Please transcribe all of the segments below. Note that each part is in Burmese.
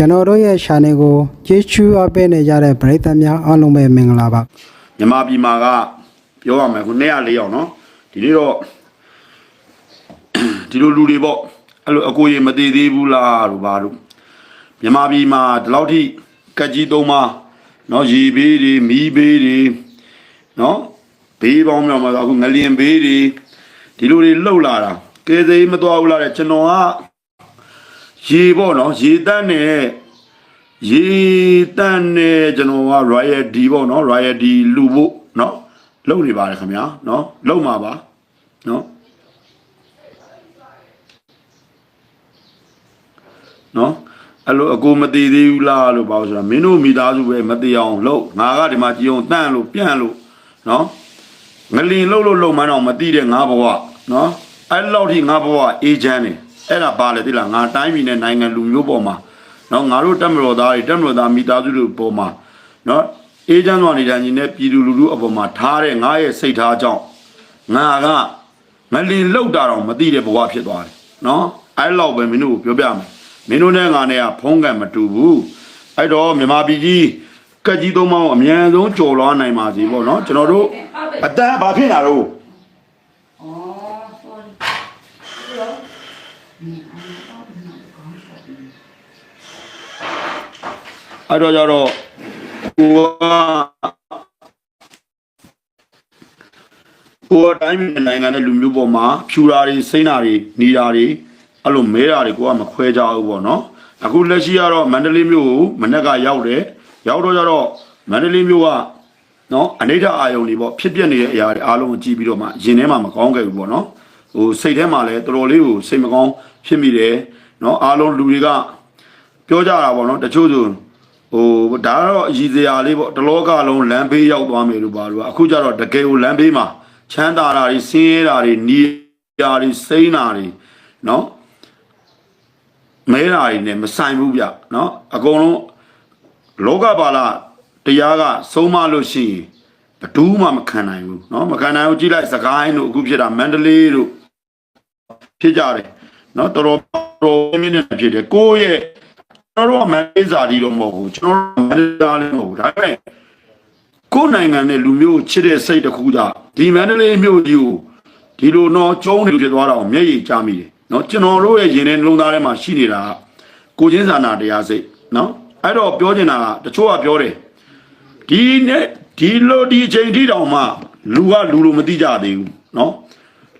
ကျွန်တော်တို့ရဲ့ channel ကိုကြည့်ချူအပ်ပေးနေကြတဲ့ပရိသတ်များအားလုံးပဲမင်္ဂလာပါမြန်မာပြည်မှာကပြောရမယ်ခု204ရောက်နော်ဒီနေ့တော့ဒီလိုလူတွေပေါ့အဲ့လိုအကိုရေမသေးသေးဘူးလားလို့ပါလို့မြန်မာပြည်မှာဒီလောက်ထိကက်ကြီးသုံးပါနော်ရေဘေးတွေမီးဘေးတွေနော်ဘေးပေါင်းမြောက်မှာအခုငလျင်ဘေးတွေဒီလိုတွေလှုပ်လာတာကဲသေးမတော်ဘူးလားတဲ့ကျွန်တော်က ရေပေါ့နော်ရေတန်းနဲ့ရေတန်းနေကျွန်တော်က royal d ပေါ့နော် royal d လူဖို့နော်လုံနေပါတယ်ခင်ဗျာနော်လုံမှာပါနော်နော်အဲ့လိုအကိုမတည်သေးဘူးလားလို့ပေါ့ဆိုတာမင်းတို့မိသားစုပဲမတည်အောင်လုပ်ငါကဒီမှာကြည်အောင်တန့်လို့ပြန့်လို့နော်ငလင်လှုပ်လို့လုံမန်းအောင်မတည်တဲ့ငါဘဝနော်အဲ့လောက်ထိငါဘဝအေးချမ်းနေ အဲ့ဒါပါလေတိလားငါတိုင်းပြည်နဲ့နိုင်ငံလူမျိုးပေါ်မှာနော်ငါတို့တက်မတော်သားတွေတက်မတော်သားမိသားစုတွေပေါ်မှာနော်အေးချမ်းစွာနေထိုင်နေတဲ့ပြည်သူလူထုအပေါ်မှာထားတဲ့ငါရဲ့စိတ်ထားကြောင့်ငါကမလင်လောက်တာတော့မသိတဲ့ဘဝဖြစ်သွားတယ်နော်အဲ့လောက်ပဲမင်းတို့ကိုပြောပြမယ်မင်းတို့နဲ့ငါနဲ့ကဖုံးကံမတူဘူးအဲ့တော့မြန်မာပြည်ကြီးကက်ကြီးသုံးပေါင်းအမြန်ဆုံးကြော်လွှားနိုင်ပါစေပေါ့နော်ကျွန်တော်တို့အတန်းဘာဖြစ်လာတော့哦，sorry。 အဲ့တော့ကြတော့ကိုကကိုယ်တိုင်းပြည်နိုင်ငံတဲ့လူမျိုးပေါ်မှာဖြူတာတွေစိမ့်တာတွေနီတာတွေအဲ့လိုမဲတာတွေကိုကမခွဲကြဘူးပေါ့နော်အခုလက်ရှိကတော့မန္တလေးမြို့ကိုမနေ့ကရောက်တယ်ရောက်တော့ကြတော့မန္တလေးမြို့ကနော်အနိဋ္ဌအာယုံတွေပေါ့ဖြစ်ပျက်နေတဲ့အရာတွေအားလုံးကိုကြည့်ပြီးတော့မှရင်ထဲမှာမကောင်းခဲ့ဘူးပေါ့နော်ဟိုစိတ်ထဲမှာလည်းတော်တော်လေးကိုစိတ်မကောင်းဖြစ်မိတယ်နော်အားလုံးလူတွေကပြောကြတာပေါ့နော်တချို့ဆို ဟိုဒါကတော့အည်စရာလေးပေါ့တလောကလုံးလမ်းဘေးရောက်သွားမယ်လို့ပါလို့အခုကျတော့တကယ်ကိုလမ်းဘေးမှာချမ်းသာတာတွေဆင်းရဲတာတွေနီးရာတွေစိမ့်တာတွေနော်မဲတာတွေနဲ့မဆိုင်ဘူးဗျနော်အကုန်လုံးလောကပါလာတရားကဆုံးမလို့ရှိရင်ဘယ်သူမှမခံနိုင်ဘူးနော်မခံနိုင်ဘူးကြည့်လိုက်စကိုင်းတို့အခုဖြစ်တာမန္တလေးတို့ဖြစ်ကြတယ်နော်တော်တော်တော်မြင့်မြင့်နဲ့ဖြစ်တယ်ကိုယ့်ရဲ့ကျွန် တော်တို့ကမန်လေးစာတီတော့မဟုတ်ဘူးကျွန်တော်တို့မန်လေးစာလည်းမဟုတ်ဘူးဒါပေမဲ့ကိုယ်နိုင်ငံနဲ့လူမျိုးချစ်တဲ့စိတ်တစ်ခုသာဒီမန္တလေးမြို့ကြီးကိုဒီလိုတော့ကျုံးနေဖြစ်သွားတာကိုမျက်ရည်ကျမိတယ်နော်ကျွန်တော်တို့ရဲ့ရင်ထဲနှလုံးသားထဲမှာရှိနေတာကိုချင်းစာနာတရားစိတ်နော်အဲ့တော့ပြောချင်တာကတချို့ကပြောတယ်ဒီနဲ့ဒီလိုဒီချိန်ထိတောင်မှလူကလူလိုမသိကြသေးဘူးနော်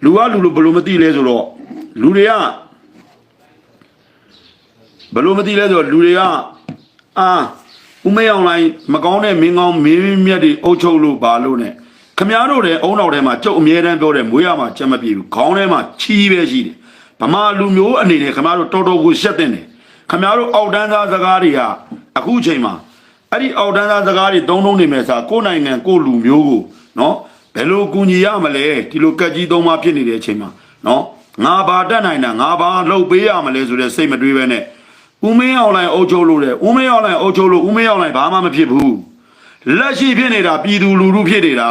လူကလူလိုဘယ်လိုမသိလဲဆိုတော့လူတွေက ဘယ်လိုမသိလဲဆိုတော့လူတွေကအာဦးမေအောင်လိုင်းမကောင်းတဲ့မင်းကောင်းမင်းမြတ်တွေအုပ်ချုပ်လို့ပါလို့ ਨੇ ခမားတို့တဲ့အုံနောက်ထဲမှာကြုတ်အမြဲတမ်းပြောတယ်မွေးရမှာချက်မပြေဘူးခေါင်းထဲမှာချီးပဲရှိတယ်ဗမာလူမျိုးအနေနဲ့ခမားတို့တော်တော်ကိုရှက်တဲ့တယ်ခမားတို့အောက်တန်းသားစကားတွေကအခုချိန်မှာအဲ့ဒီအောက်တန်းသားစကားတွေသုံးလုံးနေမယ်စာကိုယ်နိုင်ငံကိုယ်လူမျိုးကိုနော်ဘယ်လိုကူညီရမလဲဒီလိုကက်ကြီးသုံးပါဖြစ်နေတဲ့အချိန်မှာနော်ငါဘာတတ်နိုင်တာငါဘာလှုပ်ပေးရမလဲဆိုတဲ့စိတ်မတွေးပဲနဲ့ ဦးမင်းအောင်လိုင်အုပ်ချုပ်လို့တဲ့ဦးမင်းအောင်လိုင်အုပ်ချုပ်လို့ဦးမင်းအောင်လိုင်ဘာမှမဖြစ်ဘူးလက်ရှိဖြစ်နေတာပြည်သူလူထုဖြစ်နေတာ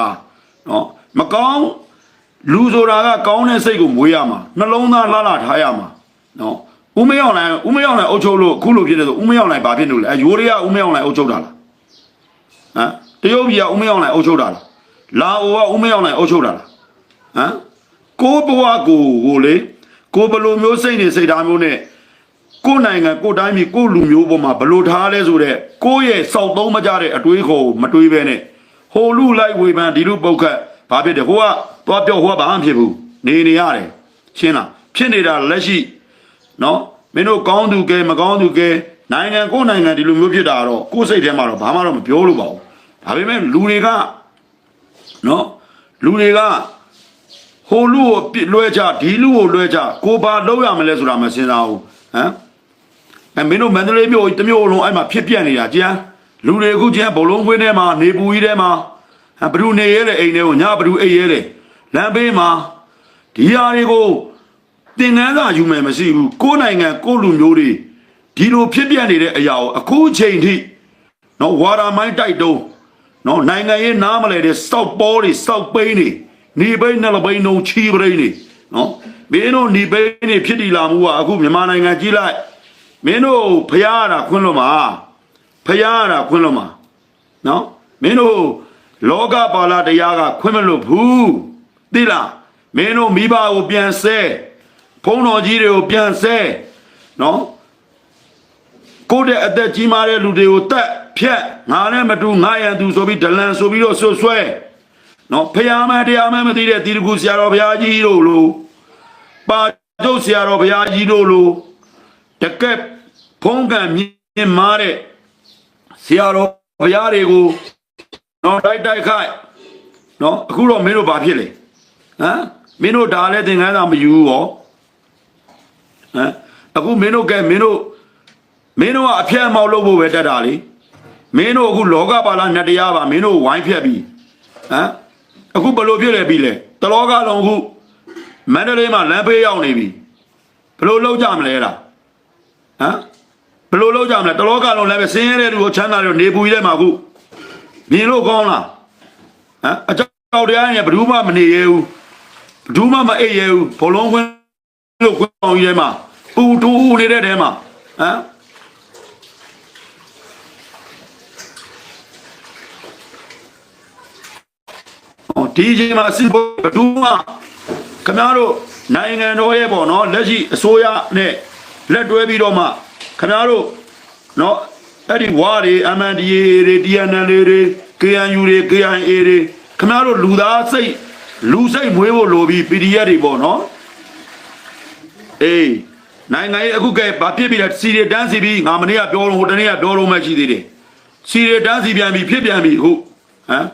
နော်မကောင်းလူဆိုတာကကောင်းတဲ့စိတ်ကိုမွေးရမှာနှလုံးသားလှလှထားရမှာနော်ဦးမင်းအောင်လိုင်ဦးမင်းအောင်လိုင်အုပ်ချုပ်လို့အခုလိုဖြစ်တယ်ဆိုဦးမင်းအောင်လိုင်ဘာဖြစ်လို့လဲအယိုးတွေကဦးမင်းအောင်လိုင်အုပ်ချုပ်တာလားဟမ်တရုတ်ပြည်ကဦးမင်းအောင်လိုင်အုပ်ချုပ်တာလားလာအိုကဦးမင်းအောင်လိုင်အုပ်ချုပ်တာလားဟမ်ကိုဘဝကိုကိုလေကိုဘယ်လိုမျိုးစိတ်နေစိတ်ဓာတ်မျိုးနဲ့ ကိုယ်နိုင်ငံကိုယ်တိုင်းပြည်ကိုယ်လူမျိုးပေါ်မှာဘလို့ထားလဲဆိုတော့ကိုယ့်ရဲ့စောက်သုံးမကြတဲ့အတွေးခေါ်ကိုမတွေးပဲနဲ့ဟိုလူလိုက်ဝေဖန်ဒီလူပုတ်ခတ်ဘာဖြစ်တယ်ဟိုကသွားပြောဟိုကဘာမှမဖြစ်ဘူးနေနေရတယ်ရှင်းလားဖြစ်နေတာလက်ရှိနော်မင်းတို့ကောင်းသူကဲမကောင်းသူကဲနိုင်ငံကိုယ်နိုင်ငံဒီလိုမျိုးဖြစ်တာတော့ကိုယ်စိတ်ထဲမှာတော့ဘာမှတော့မပြောလို့ပါဘူးဒါပေမဲ့လူတွေကနော်လူတွေကဟိုလူကိုပြစ်လွှဲချဒီလူကိုလွှဲချကိုဘာလုပ်ရမလဲဆိုတာမစဉ်းစားဘူးဟမ် အဲမင်းတို့မန္တလေးမြို့တစ်မြို့လုံးအဲ့မှာဖြစ်ပြက်နေတာကြမ်းလူတွေအခုကြမ်းဘုံလုံးခွင်းထဲမှာနေပူကြီးထဲမှာဟမ်ဘ누구နေရဲလေအိမ်ထဲကိုညဘ누구အိပ်ရဲလေလမ်းဘေးမှာဒီဟာတွေကိုတင်ငန်းစာယူမယ်မရှိဘူးကိုယ်နိုင်ငံကိုယ်လူမျိုးတွေဒီလိုဖြစ်ပြက်နေတဲ့အရာကိုအခုချိန်ထိနော်ဝါရာမိုင်းတိုက်တုံးနော်နိုင်ငံရေးနားမလဲတဲ့စောက်ပေါ်တွေစောက်ပိန်းတွေနေပိန်းနှလပိန်းလုံးချီပိန်းတွေနော်မင်းတို့နေပိန်းတွေဖြစ်တည်လာမှုကအခုမြန်မာနိုင်ငံကြီးလိုက် မင်းတို့ဖျားရတာခွင့်လို့မှာဖျားရတာခွင့်လို့မှာနော်မင်းတို့လောကပါဠတရားကခွင့်မလို့ဘူးသိလားမင်းတို့မိဘကိုပြန်ဆဲဖုံးတော်ကြီးတွေကိုပြန်ဆဲနော်ကိုယ့်တဲ့အသက်ကြီးမားတဲ့လူတွေကိုတတ်ဖြတ်ငါနဲ့မတူငါရန်သူဆိုပြီးဒလန်ဆိုပြီးတော့ဆွဆွဲနော်ဖျားမတရားမမသိတဲ့တီတကူဆရာတော်ဘုရားကြီးတို့လို့ပါကျုပ်ဆရာတော်ဘုရားကြီးတို့လို့တကက် ဖုံးကံမြင်မာတဲ့ဆရာတော်ဘုရားတွေကိုတော့တိုက်တိုက်ခိုက်နော်အခုတော့မင်းတို့ဘာဖြစ်လဲဟမ်မင်းတို့ဒါလည်းသင်္ကန်းသာမယူဘူးရောဟမ်အခုမင်းတို့ကဲမင်းတို့မင်းတို့ကအဖျက်အမောက်လုပ်ဖို့ပဲတက်တာလေမင်းတို့အခုလောကပါဠနတ်တရားပါမင်းတို့ဝိုင်းဖြက်ပြီဟမ်အခုဘယ်လိုဖြစ်လဲပြီလဲတလောကလုံးအခုမန္တလေးမှာလမ်းဖေးရောက်နေပြီဘယ်လိုလုပ်ကြမလဲလားဟမ် ဘယ်လိုလုပ်ကြမလဲတလောကလုံးလည်းပဲဆင်းရဲတဲ့လူကိုချမ်းသာလို့နေပူကြီးတဲ့မှာခုမြင်လို့ကောင်းလားဟမ်အကြောက်တရားရင်ဘယ်သူမှမနေရဘူးဘယ်သူမှမအိပ်ရဘူးဘလုံးခွင်းလို့ခွင်းအောင်ကြီးထဲမှာပူတူနေတဲ့ထဲမှာဟမ်အော်ဒီအချိန်မှာစစ်ဘယ်သူမှခင်ဗျားတို့နိုင်ငံတော်ရဲ့ပေါ့နော်လက်ရှိအစိုးရနဲ့လက်တွဲပြီးတော့မှ ခင်ဗျားတို့နော်အဲ့ဒီဝါတွေ MNDA တွေ TNL တွေ KNU တွေ KIA တွေခင်ဗျားတို့လူသားစိတ်လူစိတ်မွေးဖို့လိုပြီး PDF တွေပေါ့နော်အေးနိုင်ငံရေးအခုကဲဘာဖြစ်ပြီလဲစီရီတန်းစီပြီးငါမနေ့ကပြောလို့ဟိုတနေ့ကပြောလို့မှရှိသေးတယ်စီရီတန်းစီပြန်ပြီဖြစ်ပြန်ပြီဟုတ်ဟမ်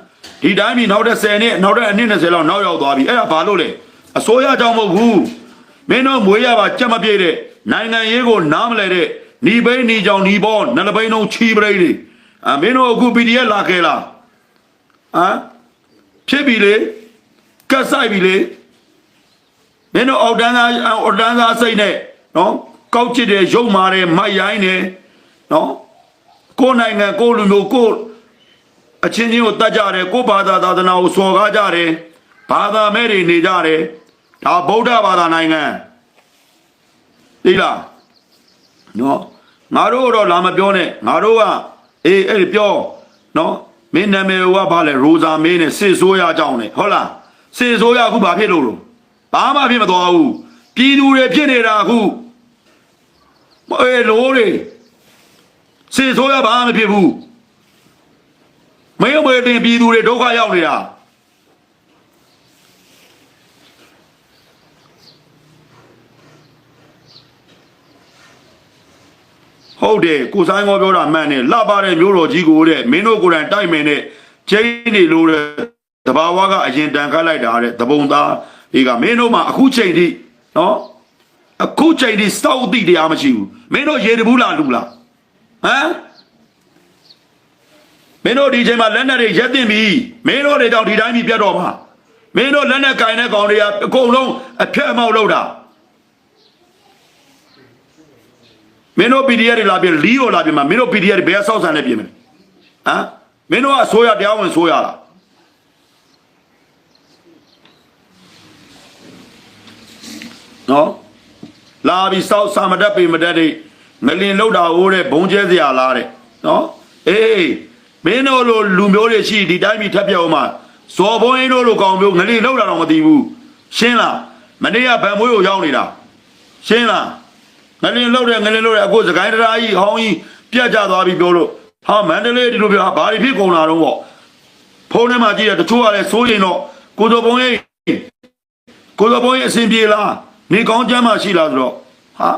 ဒီတိုင်းပြီနောက်တဲ့10နှစ်နောက်တဲ့အနှစ်20လောက်နောက်ရောက်သွားပြီအဲ့ဒါဘာလို့လဲအစိုးရကြောင့်မဟုတ်ဘူးမင်းတို့မွေးရပါကြက်မပြေတဲ့နိုင်ငံရေးကိုနားမလဲတဲ့ ညီဘိန်းညီကြောင်ညီဘောနလဘိန်းလုံးချီပရိတွေအမင်းတို့အခု PDF လာခဲ့လားဟမ်ဖြစ်ပြီလေကတ်ဆိုင်ပြီလေမင်းတို့အောက်တန်းသားအောက်တန်းသားစိတ်နဲ့နော်ကောက်ချစ်တယ်ရုပ်မာတယ်မိုက်ရိုင်းတယ်နော်ကိုယ်နိုင်ငံကိုယ်လူမျိုးကိုယ်အချင်းချင်းကိုတတ်ကြတယ်ကိုယ်ဘာသာသာသနာကိုစော်ကားကြတယ်ဘာသာမဲ့တွေနေကြတယ်ဒါဗုဒ္ဓဘာသာနိုင်ငံသိလားနော် ငါတို့တော့လာမပြောနဲ့ငါတို့ကအေးအဲ့ဒီပြောနော်မင်းနာမည်ကဘာလဲရိုဇာမင်းနဲ့စစ်ဆိုးရကြောင်းနဲ့ဟုတ်လားစစ်ဆိုးရအခုဘာဖြစ်လို့လို့ဘာမှဖြစ်မသွားဘူးပြည်သူတွေဖြစ်နေတာအခုအေးလို့တွေစေဆိုးရဘာမှမဖြစ်ဘူးမင်းမေတင်ပြည်သူတွေဒုက္ခရောက်နေတာ ဟုတ်တယ်ကိုဆိုင်ကောပြောတာမှန်တယ်လှပတဲ့မျိုးတော်ကြီးကိုတဲ့မင်းတို့ကိုယ်တိုင်တိုက်မယ်နဲ့ချင်းနေလို့တဲ့တဘာဝကအရင်တန်ခတ်လိုက်တာတဲ့တပုံသားဒီကမင်းတို့မှအခုချိန်ထိနော်အခုချိန်ထိစောက်တိတရားမရှိဘူးမင်းတို့ရေတဘူးလားလူလားဟမ်မင်းတို့ဒီချိန်မှာလက်နက်တွေရက်တင်ပြီမင်းတို့တွေကြောင့်ဒီတိုင်းကြီးပြတ်တော့မှာမင်းတို့လက်နက်ကင်တဲ့ကောင်တွေကအကုန်လုံးအဖက်အမောက်လုပ်တာ မင်းတို့ PDF တွေလာပြင်လီကိုလာပြင်မှာမင်းတို့ PDF တွေဘယ်ဆောက်ဆန်နဲ့ပြင်မလဲဟမ်မင်းတို့ကအစိုးရတရားဝင်ဆိုရလားနော်လာပြီးစောက်စာမတက်ပေမတက်တွေငလင်လောက်တာဟိုးတဲ့ဘုံကျဲစရာလားတဲ့နော်အေးမင်းတို့လိုလူမျိုးတွေရှိဒီတိုင်းပြည်ထပ်ပြောင်းမှာဇော်ဘုံအင်းတို့လိုကောင်မျိုးငလင်လောက်တာတော့မသိဘူးရှင်းလားမနေ့ကဗန်မွေးကိုရောက်နေတာရှင်းလား ငလင်လောက်တယ်ငလင်လောက်တယ်အခုစကိုင်းတရားကြီးဟောင်းကြီးပြတ်ကျသွားပြီပြောလို့ဟာမန္တလေးဒီလိုပြောဟာဘာတွေဖြစ်ကုန်လာတော့ပေါ့ဖုန်းထဲမှာကြည့်တယ်တချို့ကလည်းစိုးရင်တော့ကိုဇော်ဘုံရဲ့ကိုဇော်ဘုံရဲ့အစဉ်ပြေလားနေကောင်းချမ်းမှရှိလားဆိုတော့ဟာ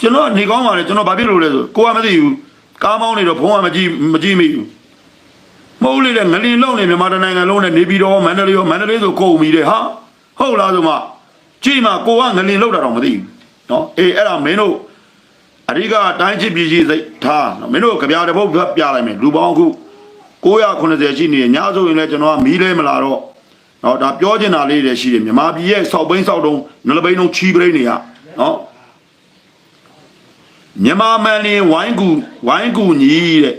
ကျွန်တော်နေကောင်းပါလေကျွန်တော်ဘာဖြစ်လို့လဲဆိုကိုကမသိဘူးကားမောင်းနေတော့ဘုံကမကြည့်မကြည့်မိဘူးမဟုတ်လေငလင်လုံးနေမြန်မာတိုင်းနိုင်ငံလုံးနဲ့နေပြီးတော့မန္တလေးရောမန္တလေးဆိုကုန်ပြီတဲ့ဟာဟုတ်လားဆိုမှကြည့်မှကိုကငလင်လောက်တာတော့မသိဘူး နော်အေးအဲ့ဒါမင်းတို့အဓိကတိုင်းချစ်ပြည်ကြီးစိတ်ထားနော်မင်းတို့ကြပြတဲ့ဘုတ်ပြလိုက်မယ်လူပေါင်းအခု980ရှိနေတယ်ညဆိုရင်လည်းကျွန်တော်ကမီးလဲမလာတော့နော်ဒါပြောချင်တာလေးတွေရှိတယ်မြန်မာပြည်ရဲ့စောက်ဘိန်းစောက်တုံးနလဘိန်းတုံးချီပရိနေရနော်မြန်မာမန်လင်ဝိုင်းကူဝိုင်းကူညီတဲ့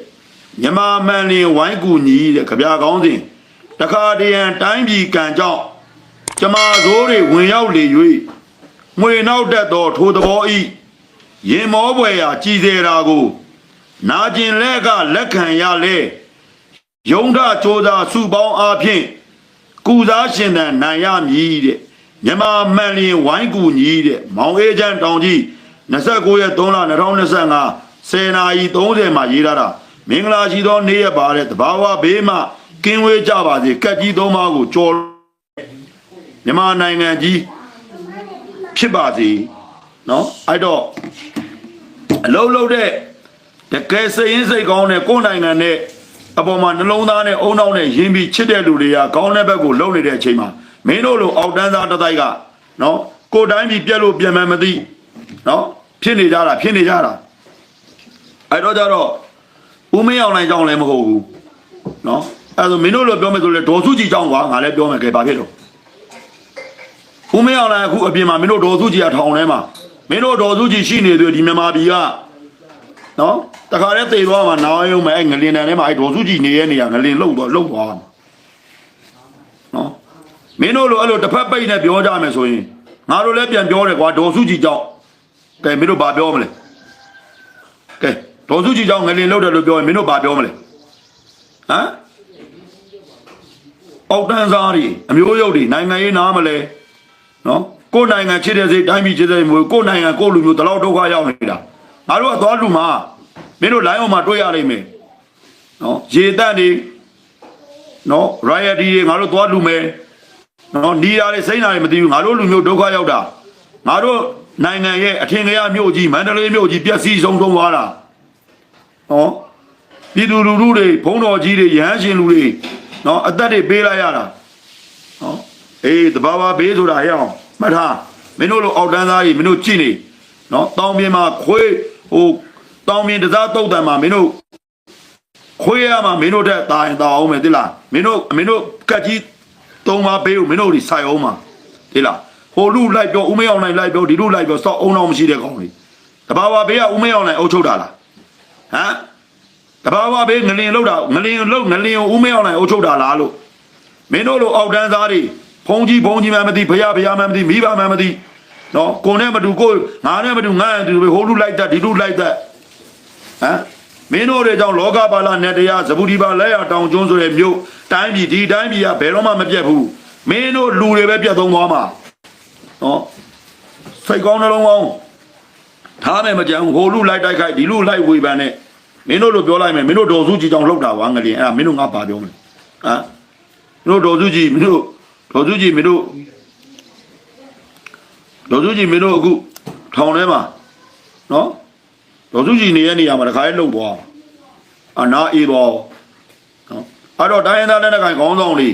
မြန်မာမန်လင်ဝိုင်းကူညီတဲ့ကြပြကောင်းစဉ်တခါတရံတိုင်းပြည်ကံကြောင့်ကျမဇိုးတွေဝင်ရောက်လေ၍ ငွေနောက်တက်သောထိုသဘောဤရင်မောပွေရာကြည်စေတာကို နာကျင်လက်ကလက်ခံရလေယုံထကြိုးစားစုပေါင်းအားဖြင့်ကုစားရှင်တန်နိုင်ရမည်တဲ့မြမမှန်လျင်ဝိုင်းကူညီတဲ့မောင်အေးချမ်းတောင်ကြီး29ရက်3လ2025 10နာရီ30မှာရေးထားတာမင်္ဂလာရှိသောနေ့ရက်ပါတဲ့တဘာဝဘေးမှကင်းဝေးကြပါစေကက်ကြီးသုံးပါးကိုကြော်မြန်မာနိုင်ငံကြီး ဖြစ်ပါစေเนาะအဲ့တော့အလုံးလုံးတဲ့ တကယ်စိတ်ရင်းစိတ်ကောင်းတဲ့ကိုယ်နိုင်ငံနဲ့အပေါ်မှာနှလုံးသားနဲ့အုံနောက်နဲ့ယဉ်ပြီးချစ်တဲ့လူတွေကကောင်းတဲ့ဘက်ကိုလှုပ်နေတဲ့အချိန်မှာမင်းတို့လိုအောက်တန်းသားတစ်တိုက်ကနော်ကိုယ်တိုင်းပြည်ပြက်လို့ပြန်မှန်မသိနော်ဖြစ်နေကြတာဖြစ်နေကြတာအဲ့တော့ကြတော့ဦးမင်းအောင်နိုင်ကြောင်းလည်းမဟုတ်ဘူးနော်အဲ့ဒါမင်းတို့လိုပြောမယ်ဆိုလေဒေါ်စုကြည်ကြောင်းကွာငါလည်းပြောမယ်ကဲဘာဖြစ်လို့ ဦးမင်းအောင်နိုင်အခုအပြင်မှာမင်းတို့ဒေါ်စုကြည်ကထောင်ထဲမှာမင်းတို့ဒေါ်စုကြည်ရှိနေသေးတယ်ဒီမြန်မာပြည်ကနော်တခါတည်းသေသွားမှာနားရုံမဲ့အဲ့ငလင်တန်ထဲမှာအဲ့ဒေါ်စုကြည်နေရဲ့နေရငလင်လှုပ်သွားလှုပ်သွားမှာနော်မင်းတို့လိုအဲ့လိုတစ်ဖက်ပိတ်နဲ့ပြောကြမယ်ဆိုရင်ငါတို့လည်းပြန်ပြောတယ်ကွာဒေါ်စုကြည်ကြောင့်ကဲမင်းတို့ဘာပြောမလဲကဲဒေါ်စုကြည်ကြောင့်ငလင်လှုပ်တယ်လို့ပြောရင်မင်းတို့ဘာပြောမလဲဟမ်အောက်တန်းစားတွေအမျိုးရုပ်တွေနိုင်ငံရေးနားမလဲ နော်ကိုယ်နိုင်ငံချစ်တဲ့စိတ်တိုင်းပြည်ချစ်တဲ့မျိုးကိုယ်နိုင်ငံကိုယ်လူမျိုးတလောက်ဒုက္ခရောက်နေတာငါတို့ကသွားလူမှာမင်းတို့လိုင်းအောင်မှာတွေ့ရလိမ့်မယ်နော်ရေတက်နေနော် riot တွေငါတို့သွားလူမယ်နော်နီးရတယ်စိမ့်ရတယ်မသိဘူးငါတို့လူမျိုးဒုက္ခရောက်တာငါတို့နိုင်ငံရဲ့အထင်ကြီးမြို့ကြီးမန္တလေးမြို့ကြီးပျက်စီးဆုံးဆုံးသွားတာနော်ပြည်သူလူထုတွေဘုံတော်ကြီးတွေရဟန်းရှင်လူတွေနော်အသက်တွေပေးလိုက်ရတာနော် အေးတဘာဘာဘေးဆိုတာဟဲ့အောင်မှတ်ထားမင်းတို့လိုအောက်တန်းသားကြီးမင်းတို့ကြည့်နေနော်တောင်ပြင်မှာခွေးဟိုတောင်ပြင်တစားတုတ်တန်မှာမင်းတို့ခွေးရမှာမင်းတို့တက်တာရင်တာအောင်မယ်တိလားမင်းတို့မင်းတို့ကတ်ကြီးသုံးပါဘေးကိုမင်းတို့ဒီဆိုင်အောင်မှာတိလားဟိုလူလိုက်ပြောဦးမေအောင်နိုင်လိုက်ပြောဒီလူလိုက်ပြောစောက်အောင်အောင်မရှိတဲ့ကောင်လေးတဘာဝဘေးကဦးမေအောင်နိုင်အုပ်ချုပ်တာလားဟမ်တဘာဝဘေးငလင်လောက်တာငလင်လောက်ငလင်ကိုဦးမေအောင်နိုင်အုပ်ချုပ်တာလားလို့မင်းတို့လိုအောက်တန်းသားတွေ ဖုံကြီးဖုံကြီးမှမသိဖရဖရမှမသိမိဘမှမသိနော်ကိုနဲ့မတူကိုငါနဲ့မတူငါနဲ့တူဟိုလူလိုက်တတ်ဒီလူလိုက်တတ်ဟမ်မင်းတို့တွေကြောင့်လောကပါလနဲ့တရားဇဗုဒီပါလက်ရတောင်ကျွန်းဆိုတဲ့မြို့တိုင်းပြည်ဒီတိုင်းပြည်ကဘယ်တော့မှမပြတ်ဘူးမင်းတို့လူတွေပဲပြတ်သုံးသွားမှာနော်စိတ်ကောင်းနှလုံးကောင်းထားမယ်မကြံဟိုလူလိုက်တိုက်ခိုက်ဒီလူလိုက်ဝေပန်နဲ့မင်းတို့လိုပြောလိုက်မယ်မင်းတို့ဒေါ်စုကြည်ကြောင့်လှုပ်တာကွာငလျင်အဲ့ဒါမင်းတို့ငါပါပြောမယ်ဟမ်မင်းတို့ဒေါ်စုကြည်မင်းတို့ ဒေါ်စုကြည်မင်းတို့ဒေါ်စုကြည်မင်းတို့အခုထောင်ထဲမှာနော်ဒေါ်စုကြည်နေရဲ့နေရာမှာတခါလေးလှုပ်သွားအနာအေးသွားနော်အဲ့တော့တိုင်းရင်းသားလက်နက်ကိုင်ခေါင်းဆောင်တွေ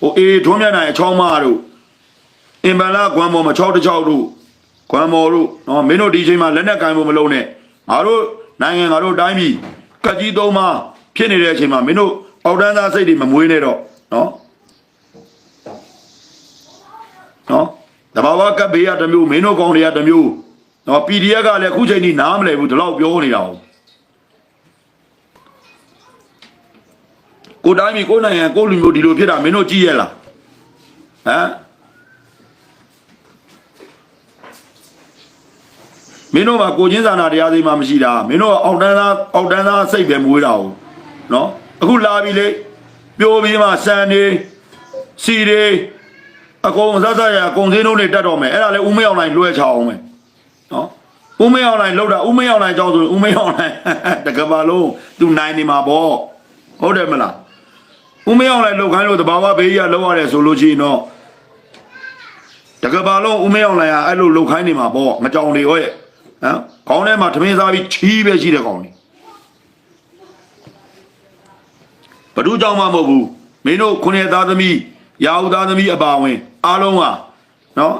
ဟိုအေးထွန်းမြတ်နိုင်အချောင်းမတို့အင်ပန်လာကွမ်မော်မ6တ6တို့ကွမ်မော်တို့နော်မင်းတို့ဒီချိန်မှာလက်နက်ကင်ဖို့မလုံးနဲ့ငါတို့နိုင်ငံငါတို့တိုင်းပြည်ကတ်ကြီးသုံးပါဖြစ်နေတဲ့အချိန်မှာမင်းတို့အောက်တန်းသားစိတ်တွေမမွေးနဲ့တော့နော် နော်တဘာဝကပ်ဘေးရတစ်မျိုးမင်းတို့ကောင်တွေကတစ်မျိုးနော် PDF ကလည်းအခုချိန်ထိနားမလည်ဘူးဒီလောက်ပြောနေတာ哦ကိုတိုင်းပြည်ကိုနိုင်ငံကိုလူမျိုးဒီလိုဖြစ်တာမင်းတို့ကြည့်ရလားဟမ်မင်းတို့ကကိုချင်းစာနာတရားသိမှမရှိတာမင်းတို့ကအောက်တန်းသားအောက်တန်းသားစိတ်ပဲမွေးတာ哦နော်အခုလာပြီလေပြိုပြီးမှစံနေစီတွေ အကုန်စစရအကုန်စင်းလုံးတွေတက်တော့မယ်အဲ့ဒါလေဦးမေအောင်နိုင်လွှဲချအောင်မယ်နော်ဦးမေအောင်နိုင်လောက်တာဦးမေအောင်နိုင်ကြောင်းဆိုဦးမေအောင်နိုင်တကဘာလုံးသူနိုင်နေမှာပေါ့ဟုတ်တယ်မလားဦးမေအောင်နိုင်လောက်ခိုင်းလို့တဘာဝဘေးကြီးကလောက်ရတယ်ဆိုလို့ရှိရင်တော့တကဘာလုံးဦးမေအောင်နိုင်ကအဲ့လိုလောက်ခိုင်းနေမှာပေါ့မကြောင်တွေရောရဲ့ဟမ်ခေါင်းထဲမှာသမင်းစားပြီးချီးပဲရှိတဲ့ကောင်တွေဘဒုကြောင့်မှမဟုတ်ဘူးမင်းတို့ခုနှစ်သားသမီး ရာဟုသားသမီးအပါဝင်အားလုံးဟာနော်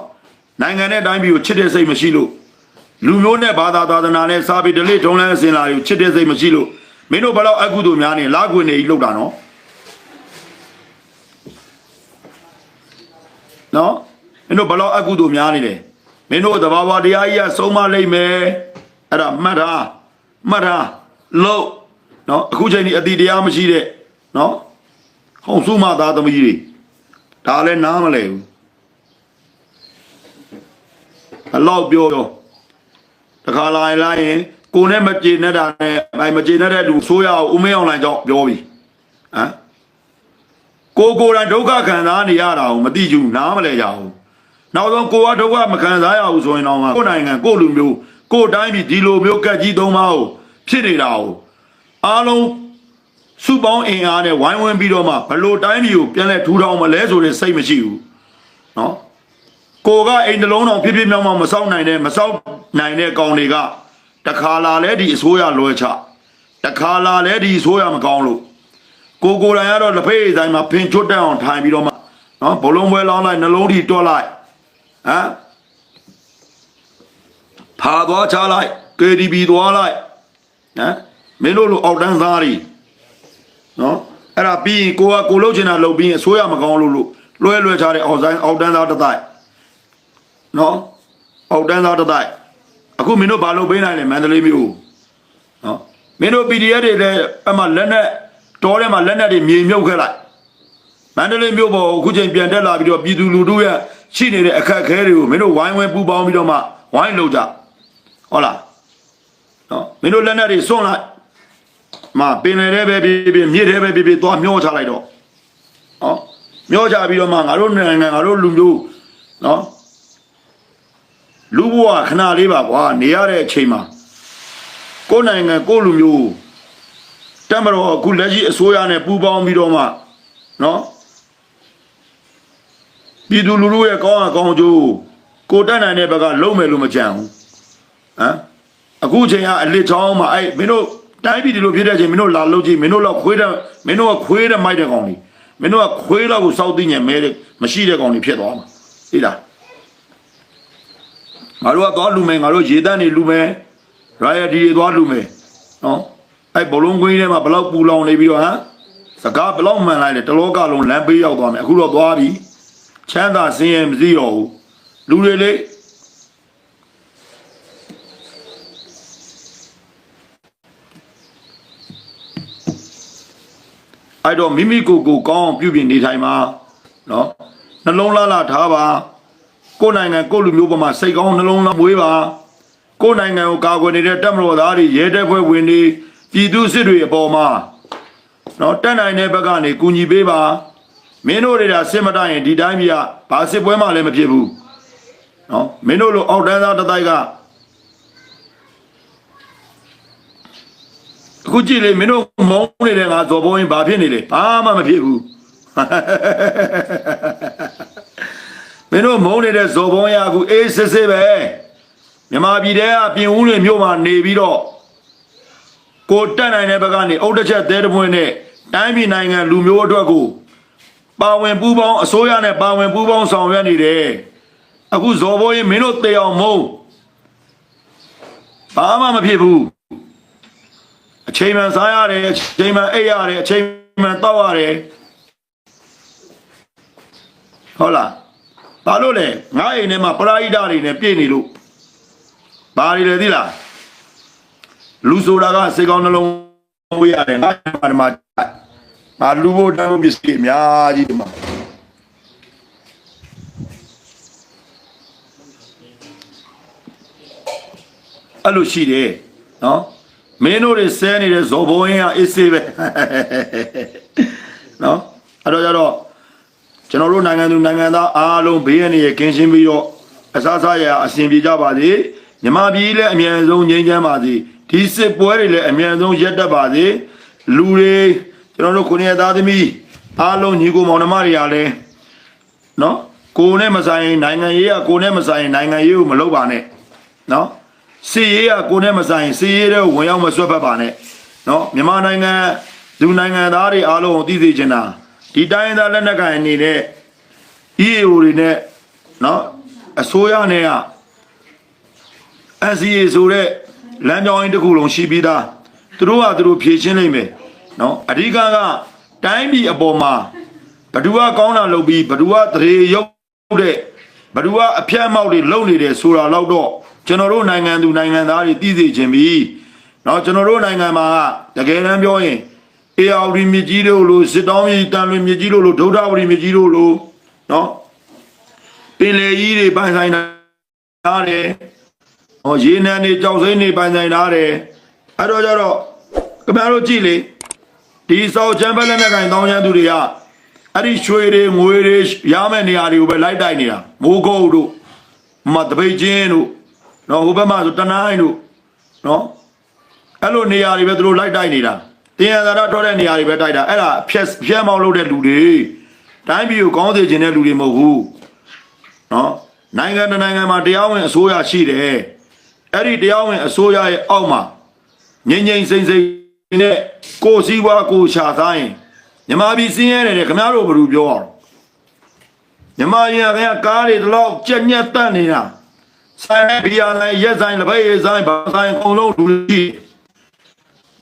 နိုင်ငံနဲ့တိုင်းပြည်ကိုချစ်တဲ့စိတ်မရှိလို့လူမျိုးနဲ့ဘာသာသာသနာနဲ့စာပေဓလေ့ထုံးလန်းအစဉ်လာတွေကိုချစ်တဲ့စိတ်မရှိလို့မင်းတို့ဘလောက်အကုသိုလ်များနေလာခွေနေကြီးလောက်တာနော်နော်မင်းတို့ဘလောက်အကုသိုလ်များနေတယ်မင်းတို့သဘာဝတရားကြီးကဆုံးမလိမ့်မယ်အဲ့ဒါမှတ်ထားမှတ်ထားလို့နော်အခုချိန်ဒီအတိတရားမရှိတဲ့နော်ဟောင်းစုမသားသမီးတွေ ဒါလည်းနားမလဲဘူးအလောက်ပြောတော့တခါလာရင်လာရင်ကိုနဲ့မကျေနပ်တာနဲ့အဲမကျေနပ်တဲ့လူဆိုးရအောင်ဦးမင်းအောင်လိုင်းကြောင့်ပြောပြီဟမ်ကိုကိုယ်တိုင်ဒုက္ခခံစားနေရတာကိုမသိကြဘူးနားမလဲကြဘူးနောက်ဆုံးကိုကဒုက္ခမခံစားရဘူးဆိုရင်တော့ကိုယ်နိုင်ငံကိုယ့်လူမျိုးကိုယ်တိုင်းပြည်ဒီလိုမျိုးကက်ကြီးသုံးပါးကိုဖြစ်နေတာကိုအားလုံး စုပေါင်းအင်အားနဲ့ဝိုင်းဝန်းပြီးတော့မှဘလို့တိုင်းပြည်ကိုပြန်လဲထူထောင်မလဲဆိုတဲ့စိတ်မရှိဘူးနော်ကိုကအိမ်တစ်လုံးတော်ဖြစ်ဖြစ်မြောက်မြောက်မဆောက်နိုင်တဲ့မဆောက်နိုင်တဲ့ကောင်တွေကတခါလာလဲဒီအစိုးရလွှဲချတခါလာလဲဒီအစိုးရမကောင်းလို့ကိုကိုယ်တိုင်ကတော့လက်ဖေးဆိုင်မှာဖင်ချွတ်တက်အောင်ထိုင်ပြီးတော့မှနော်ဘလုံးပွဲလောင်းလိုက်နှလုံးထီတွက်လိုက်ဟမ်ဖာသွားချလိုက် KDB သွားလိုက်ဟမ်မင်းတို့လိုအောက်တန်းသားတွေ နော်အဲ့ဒါပြီးရင်ကိုကကိုလှုပ်ချင်တာလှုပ်ပြီးရင်အစိုးရမကောင်းလို့လို့လွှဲလွှဲချတဲ့အောက်ဆိုင်အောက်တန်းသားတစ်တိုက်နော်အောက်တန်းသားတစ်တိုက်အခုမင်းတို့ဘာလုပ်ပေးနိုင်လဲမန္တလေးမြို့နော်မင်းတို့ PDF တွေလည်းအမှလက်နဲ့တောထဲမှာလက်နဲ့တွေမြေမြုပ်ခဲ့လိုက်မန္တလေးမြို့ပေါ်အခုချိန်ပြန်တက်လာပြီးတော့ပြည်သူလူထုရဲ့ရှိနေတဲ့အခက်အခဲတွေကိုမင်းတို့ဝိုင်းဝန်းပူးပေါင်းပြီးတော့မှဝိုင်းလုပ်ကြဟုတ်လားနော်မင်းတို့လက်နဲ့တွေစွန့်လိုက် မပင်လယ်ထဲပဲဖြစ်ဖြစ်မြေထဲပဲဖြစ်ဖြစ်သွားမျောချလိုက်တော့ဟောမျောချပြီးတော့မှငါတို့နိုင်ငံငါတို့လူမျိုးနော်လူဘဝခဏလေးပါကွာနေရတဲ့အချိန်မှာကိုယ်နိုင်ငံကိုယ်လူမျိုးတမတော်အခုလက်ရှိအစိုးရနဲ့ပူးပေါင်းပြီးတော့မှနော်ပြည်သူလူထုရဲ့ကောင်းအောင်ကောင်းကျိုးကိုတက်နိုင်တဲ့ဘက်ကလုံးမယ်လို့မကြံဘူးဟမ်အခုအချိန်ကအလစ်ချောင်းမှာအဲ့မင်းတို့ တိုင်းပြည်ဒီလိုဖြစ်တဲ့အချိန်မင်းတို့လာလို့ကြည့်မင်းတို့တော့ခွေးတဲ့မင်းတို့ကခွေးတဲ့မိုက်တဲ့ကောင်တွေမင်းတို့ကခွေးတော့ကိုစောက်သိညံမဲတဲ့မရှိတဲ့ကောင်တွေဖြစ်သွားမှာသိလားငါတို့ကသွားလူမယ်ငါတို့ရေတန်းနေလူမယ်ရာယဒီတွေသွားလူမယ်နော်အဲ့ဘလုံးကွင်းထဲမှာဘလောက်ပူလောင်နေပြီးတော့ဟမ်စကားဘလောက်မှန်လိုက်လဲတလောကလုံးလမ်းပေးရောက်သွားမယ်အခုတော့သွားပြီချမ်းသာစင်းရဲမစည်းတော့ဘူးလူတွေလေ အဲ့တော့မိမိကိုယ်ကိုကောင်းအောင်ပြုပြင်နေထိုင်ပါနော်နှလုံးလားလားထားပါကိုယ်နိုင်ငံကိုယ်လူမျိုးပေါ်မှာစိတ်ကောင်းနှလုံးသားမွေးပါကိုယ်နိုင်ငံကိုကာကွယ်နေတဲ့တပ်မတော်သားတွေရဲတပ်ဖွဲ့ဝင်တွေပြည်သူစစ်တွေအပေါ်မှာနော်တက်နိုင်တဲ့ဘက်ကနေကူညီပေးပါမင်းတို့တွေကစစ်မတိုင်ရင်ဒီတိုင်းပြည်ကဘာစစ်ပွဲမှလည်းမဖြစ်ဘူးနော်မင်းတို့လိုအောက်တန်းသားတစ်တိုက်က အခုကြည့်လေမင်းတို့မုန်းနေတဲ့ငါဇော်ဘုံရင်ဘာဖြစ်နေလဲဘာမှမဖြစ်ဘူးမင်းတို့မုန်းနေတဲ့ဇော်ဘုံရအခုအေးစစ်စစ်ပဲမြမပြည်တဲကပြင်ဦးတွေမြို့မှာနေပြီးတော့ကိုတက်နိုင်တဲ့ဘက်ကနေအုတ်တစ်ချက်သေးတဲ့ပွင့်နဲ့တိုင်းပြည်နိုင်ငံလူမျိုးအတွက်ကိုပါဝင်ပူးပေါင်းအစိုးရနဲ့ပါဝင်ပူးပေါင်းဆောင်ရွက်နေတယ်အခုဇော်ဘုံရင်မင်းတို့တေအောင်မုန်းဘာမှမဖြစ်ဘူး အချိန်မှန်စားရတယ်အချိန်မှန်အိပ်ရတယ်အချိန်မှန်တောက်ရတယ်ဟုတ်လားဘာလို့လဲငါအိမ်ထဲမှာပရာဟိတတွေနဲ့ပြည့်နေလို့ဘာတွေလဲသိလားလူဆိုတာကစေကောင်းနှလုံးဝေးရတယ်ငါဒီမှာငါလူဖို့တောင်းပစ္စည်းအများကြီးဒီမှာအဲ့လိုရှိတယ်နော် မင်းတို့တွေဆဲနေတဲ့ဇော်ဘုံရင်ကအစ်စေးပဲနော်အဲ့တော့ကြတော့ကျွန်တော်တို့နိုင်ငံသူနိုင်ငံသားအားလုံးဘေးရန်ရဲ့ကင်းရှင်းပြီးတော့အစားစားရအစဉ်ပြေကြပါစေမြမပြည်လည်းအမြန်ဆုံးငြိမ်းချမ်းပါစေဒီစစ်ပွဲတွေလည်းအမြန်ဆုံးရပ်တန့်ပါစေလူတွေကျွန်တော်တို့ခုနှစ်သားသမီးအားလုံးညီကိုမောင်နှမတွေကလည်းနော်ကိုယ်နဲ့မဆိုင်နိုင်ငံရေးကကိုယ်နဲ့မဆိုင်နိုင်ငံရေးကိုမလုပ်ပါနဲ့နော် စီရေးကကိုယ်နဲ့မဆိုင်စီရေးတဲ့ဝင်ရောက်မဆွတ်ဖက်ပါနဲ့နော်မြန်မာနိုင်ငံလူနိုင်ငံသားတွေအားလုံးကိုသိစေချင်တာဒီတိုင်းရင်းသားလက်နက်ကိုင်အနေနဲ့ EAO တွေနဲ့နော်အစိုးရနဲ့က SCA ဆိုတဲ့လမ်းကြောင်းအင်းတစ်ခုလုံးရှိပြီးသားသူတို့ကသူတို့ဖြည့်ချင်းနိုင်မယ်နော်အဓိကကတိုင်းပြည်အပေါ်မှာဘဒူကကောင်းတာလုပ်ပြီးဘဒူကတရေရုပ်တဲ့ဘဒူကအဖျက်အမောက်တွေလုပ်နေတယ်ဆိုတာတော့တော့ ကျွန်တော်တို့နိုင်ငံသူနိုင်ငံသားတွေသိစေချင်ပြီနော်ကျွန်တော်တို့နိုင်ငံမှာကတကယ်တမ်းပြောရင် ARD မြစ်ကြီးတို့လိုစစ်တောင်းမြစ်တန်လွင်မြစ်ကြီးတို့လိုဒုဒ္ဒဝရီမြစ်ကြီးတို့လိုနော်ပင်လေကြီးတွေပိုင်ဆိုင်တာတယ်ဟောရေနံနေကြောက်စိမ့်နေပိုင်ဆိုင်ထားတယ်အဲ့တော့ကြတော့ခင်ဗျားတို့ကြည့်လေဒီစောက်ချမ်းပက်လက်နဲ့ကင်တောင်းချမ်းသူတွေကအဲ့ဒီရွှေတွေငွေတွေရမယ့်နေရာတွေကိုပဲလိုက်တိုက်နေတာမိုးကုတ်တို့မတပိတ်ချင်းတို့ နော်ဟိုဘက်မှာဆိုတနိုင်းတို့နော်အဲ့လိုနေရာတွေပဲသူတို့လိုက်တိုက်နေတာတင်ရသာရထွက်တဲ့နေရာတွေပဲတိုက်တာအဲ့ဒါဖြက်ဖြက်မောက်လုပ်တဲ့လူတွေတိုင်းပြည်ကိုကောင်းစေခြင်းတဲ့လူတွေမဟုတ်ဘူးနော်နိုင်ငံတစ်နိုင်ငံမှာတရားဝင်အစိုးရရှိတယ်အဲ့ဒီတရားဝင်အစိုးရရဲ့အောက်မှာငြိမ်ငြိမ်စိမ့်စိမ့်နဲ့ကိုယ်စည်းဝါးကိုယ်ချသားရင်မြမပြည်စင်းရဲတယ်ခင်ဗျားတို့ဘယ်လိုပြောအောင်မြမရင်ခင်ဗျားကားတွေတလောက်ကြက်ညက်တတ်နေတာ ဆိုင်ဘီယာလိုက်ရက်ဆိုင်လက်ဖက်ရည်ဆိုင်ဘာဆိုင်အကုန်လုံးလူကြီး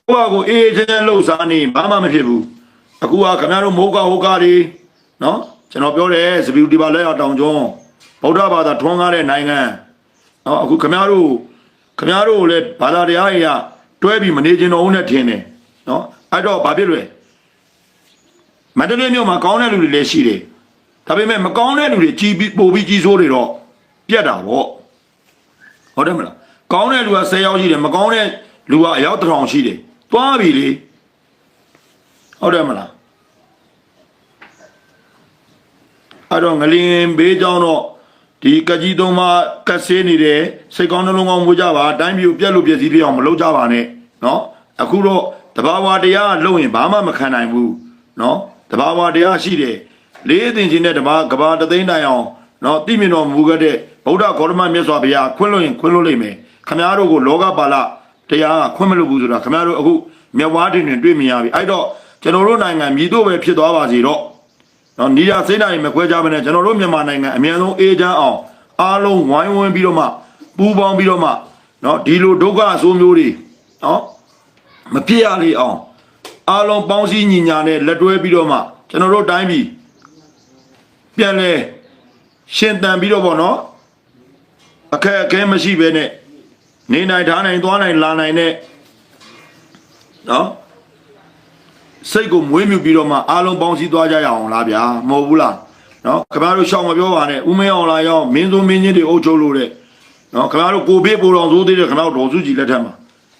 ကိုယ့်အကိုအေးအေးချမ်းချမ်းလှုပ်ရှားနေဘာမှမဖြစ်ဘူးအခုကခင်ဗျားတို့မိုးကဟိုကားတွေနော်ကျွန်တော်ပြောတယ်စပီတီပါလက်အောင်တောင်ကျွန်းဗုဒ္ဓဘာသာထွန်းကားတဲ့နိုင်ငံနော်အခုခင်ဗျားတို့ခင်ဗျားတို့ကိုလည်းဘာသာတရားတွေကတွဲပြီးမနေချင်တော့ဘူးနဲ့ထင်တယ်နော်အဲ့တော့ဘာဖြစ်လဲမန္တလေးမြို့မှာကောင်းတဲ့လူတွေလည်းရှိတယ်ဒါပေမဲ့မကောင်းတဲ့လူတွေကြီးပြီးပို့ပြီးကြီးစိုးတွေတော့ပြတ်တာပေါ့ ဟုတ်တယ်မလားကောင်းတဲ့လူက10ယောက်ရှိတယ်မကောင်းတဲ့လူကအယောက်တစ်ထောင်ရှိတယ်သွားပြီလေဟုတ်တယ်မလားအဲ့တော့ငလင်ဘေးကြောင်းတော့ဒီကကြီးသုံးပါကတ်ဆေးနေတယ်စိတ်ကောင်းနှလုံးကောင်းမွေးကြပါတိုင်းပြည်ကိုပြက်လို့ပြက်စီးပြအောင်မလုပ်ကြပါနဲ့เนาะအခုတော့တဘာဝတရားလုံရင်ဘာမှမခံနိုင်ဘူးเนาะတဘာဝတရားရှိတယ်လေးအသင်ချင်းတဲ့တဘာကဘာတသိန်းတိုင်အောင်เนาะတိမြင်တော်မူခဲ့တဲ့ ဗုဒ္ဓဂေါတမမြတ်စွာဘုရားခွင့်လို့ရင်ခွင့်လို့လိမ့်မယ်ခမည်းတော်ကိုလောကပါဠတရားကခွင့်မလို့ဘူးဆိုတာခမည်းတော်အခုမြတ်ဝါဒင်တွင်တွေ့မြင်ရပြီအဲ့တော့ကျွန်တော်တို့နိုင်ငံမြည်တို့ပဲဖြစ်သွားပါစေတော့နော်နီယာစိတ်နိုင်မခွဲကြဘဲနဲ့ကျွန်တော်တို့မြန်မာနိုင်ငံအမြန်ဆုံးအေးချမ်းအောင်အားလုံးဝိုင်းဝန်းပြီးတော့မှပူးပေါင်းပြီးတော့မှနော်ဒီလိုဒုက္ခအဆိုးမျိုးတွေနော်မဖြစ်ရလေအောင်အားလုံးပေါင်းစည်းညီညာနဲ့လက်တွဲပြီးတော့မှကျွန်တော်တို့တိုင်းပြည်ပြန်လဲရှင်တန်ပြီးတော့ပေါ့နော် အခက်အခဲမရှိဘဲနဲ့နေနိုင်ထားနိုင်သွားနိုင်လာနိုင်တဲ့နော်စိတ်ကိုမွေးမြူပြီးတော့မှအားလုံးပေါင်းစည်းသွားကြရအောင်လားဗျာမဟုတ်ဘူးလားနော်ခင်ဗျားတို့ရှောင်းမပြောပါနဲ့ဦးမင်းအောင်လာရောမင်းစိုးမင်းကြီးတွေအုပ်ချုပ်လို့တဲ့နော်ခင်ဗျားတို့ကိုဘေးပူတော်စိုးသေးတယ်ခင်ဗျားတို့ဒေါ်စုကြည်လက်ထက်မှာ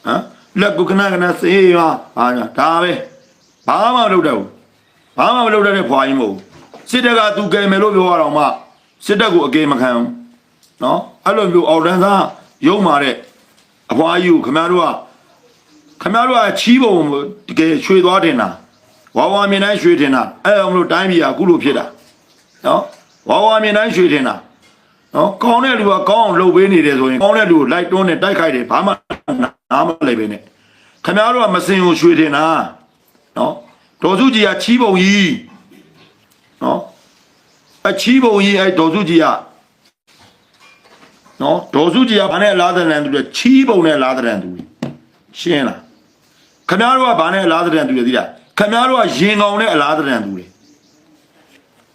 ဟမ်လက်ကုခဏခဏစေးပါဟာဒါပဲဘာမှမလုပ်တတ်ဘူးဘာမှမလုပ်တတ်တဲ့ဖွာကြီးမဟုတ်ဘူးစစ်တပ်ကသူကယ်မယ်လို့ပြောရတော့မှစစ်တပ်ကိုအကယ်မခံဘူးနော် အဲ့လိုမျိုးအော်တန်းစားရုံမာတဲ့အဖွာကြီးကိုခင်ဗျားတို့ကခမရတို့ကချီးပုံတကယ်ရွှေသွားတင်တာဝါဝါမြင်တိုင်းရွှေတင်တာအဲ့အောင်မလို့တိုင်းပြည်ကအခုလိုဖြစ်တာနော်ဝါဝါမြင်တိုင်းရွှေတင်တာနော်ကောင်းတဲ့လူကကောင်းအောင်လှုပ်ပေးနေတယ်ဆိုရင်ကောင်းတဲ့လူကိုလိုက်တွန်းနေတိုက်ခိုက်တယ်ဘာမှနားမလဲပဲနဲ့ခမရတို့ကမစင်ကိုရွှေတင်တာနော်ဒေါ်စုကြီးကချီးပုံကြီးနော်အချီးပုံကြီးအဲ့ဒေါ်စုကြီးက နော်ဒေါ်စုကြီးကဘာနဲ့လားတဲ့လန်သူလဲချီးပုံနဲ့လားတဲ့လန်သူရှင်းလားခမားတို့ကဘာနဲ့အလားတရံတူလဲသိလားခမားတို့ကရင်ကောင်နဲ့အလားတရံတူတယ်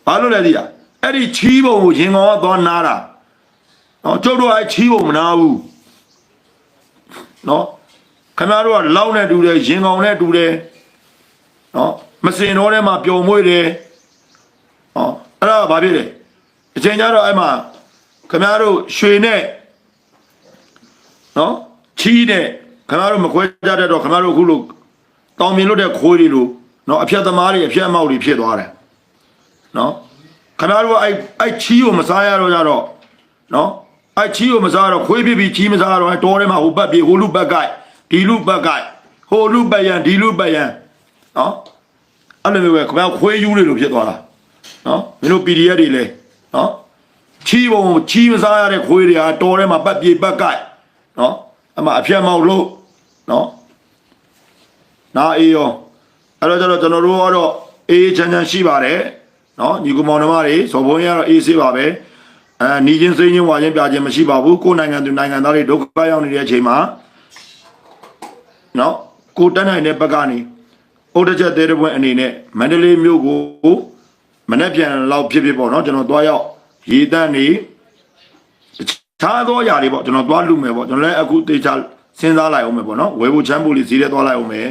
ဘာလို့လဲသိလားအဲ့ဒီချီးပုံကိုရင်ကောင်ကသွားနားတာနော်ကျုပ်တို့ကချီးပုံမနာဘူးနော်ခမားတို့ကလောက်နဲ့တူတယ်ရင်ကောင်နဲ့တူတယ်နော်မစင်တော့ထဲမှာပျော်မွေ့တယ်ဟောအဲ့ဒါကဘာဖြစ်လဲအချိန်ကျတော့အဲ့မှာ ခမားတို့ရွှေနဲ့နော်ချီးတဲ့ခင်ဗျားတို့မခွဲကြတတ်တော့ခင်ဗျားတို့အခုလို့တောင်မြင်လို့တဲ့ခိုးတွေလို့နော်အဖြတ်သမားတွေအဖြတ်အမောက်တွေဖြစ်သွားတယ်နော်ခင်ဗျားတို့ကအဲ့အဲ့ချီးကိုမစားရတော့ကြတော့နော်အဲ့ချီးကိုမစားတော့ခွေးပြပြီးချီးမစားတော့အဲ့တောထဲမှာဟိုဘက်ပြေဟိုလူဘက်ကိုက်ဒီလူဘက်ကိုက်ဟိုလူဘက်ရန်ဒီလူဘက်ရန်နော်အဲ့လိုမျိုးပဲခင်ဗျားခွေးယူတွေလို့ဖြစ်သွားတာနော်မင်းတို့ PDF တွေလဲနော် ချီးပုံချီးမစားရတဲ့ခွေးတွေကတောထဲမှာပတ်ပြေပတ်ကိုက်နော်အမအဖြတ်မောက်လို့နော်နာအေးရောအဲ့တော့ကျတော့ကျွန်တော်တို့ကတော့အေးချမ်းချမ်းရှိပါတယ်နော်ညီကောင်မောင်နှမတွေဇော်ဘုန်းကြီးကတော့အေးဆေးပါပဲအဲညီချင်းစိမ့်ချင်းဝါချင်းပြချင်းမရှိပါဘူးကိုယ်နိုင်ငံသူနိုင်ငံသားတွေဒုက္ခရောက်နေတဲ့အချိန်မှာနော်ကိုတက်နိုင်တဲ့ဘက်ကနေဥဒချက်သေးတဲ့ဘွဲ့အနေနဲ့မန္တလေးမြို့ကိုမနေ့ပြန်လောက်ဖြစ်ဖြစ်ပေါ့နော်ကျွန်တော်သွားရောက် ရေတန်းနေခြားသောຢာတွေပေါ့ကျွန်တော်သွားလူမယ်ပေါ့ကျွန်တော်လည်းအခုတေချာစဉ်းစားလိုက်အောင်မယ်ပေါ့နော်ဝယ်ဖို့ချမ်းဖို့လေးဈေးထဲသွားလိုက်အောင်မယ်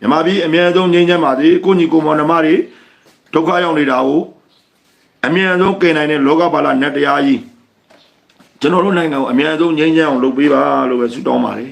မြမပြည်အမြဲဆုံးငြိမ်းချမ်းပါစေကိုညီကိုမောင်နှမတွေဒုက္ခရောက်နေတာကိုအမြဲဆုံးကယ်နိုင်တဲ့လောကပါဠနတ်တရားကြီးကျွန်တော်တို့နိုင်ငံကိုအများဆုံးငြိမ်းချမ်းအောင်လုပ်ပေးပါလို့ပဲဆုတောင်းပါတယ်